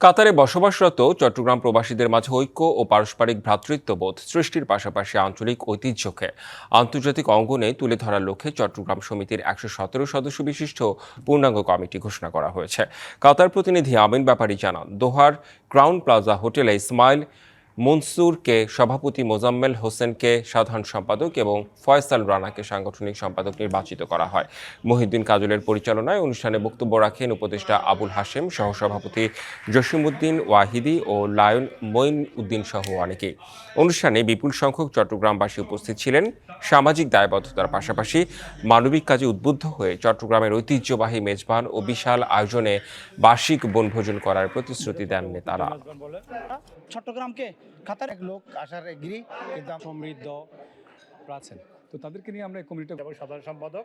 কাতারে বসবাসরত চট্টগ্রাম প্রবাসীদের মাঝে ঐক্য ও পারস্পরিক ভ্রাতৃত্ববোধ সৃষ্টির পাশাপাশি আঞ্চলিক ঐতিহ্যকে আন্তর্জাতিক অঙ্গনে তুলে ধরার লক্ষ্যে চট্টগ্রাম সমিতির একশো সতেরো সদস্য বিশিষ্ট পূর্ণাঙ্গ কমিটি ঘোষণা করা হয়েছে। কাতার প্রতিনিধি আমিন ব্যাপারী জানান, দোহার ক্রাউন প্লাজা হোটেলে ইসমাইল মনসুরকে সভাপতি মোজাম্মেল হোসেনকে সাধারণ সম্পাদক এবং ফয়সাল রানাকে সাংগঠনিক সম্পাদক নির্বাচিত করা হয়। মহিউদ্দিন কাজলের পরিচালনায় অনুষ্ঠানে বক্তব্য রাখেন উপদেষ্টা আবুল হাশেম, সহসভাপতি জসিমউদ্দিন ওয়াহিদি ও লায়ন মঈন উদ্দিন সহ অনেকেই। অনুষ্ঠানে বিপুল সংখ্যক চট্টগ্রামবাসী উপস্থিত ছিলেন। সামাজিক দায়বদ্ধতার পাশাপাশি মানবিক কাজে উদ্বুদ্ধ হয়ে চট্টগ্রামের ঐতিহ্যবাহী মেজবান ও বিশাল আয়োজনে বার্ষিক বনভোজন করার প্রতিশ্রুতি দেন নেতারা। চট্টগ্রামকে কাতার এক লোক আসার এগ্রি কিন্তু সমৃদ্ধ আছেন তো তাদেরকে নিয়ে আমরা কমিটি কমিটিটা এবং সাধারণ সম্পাদক।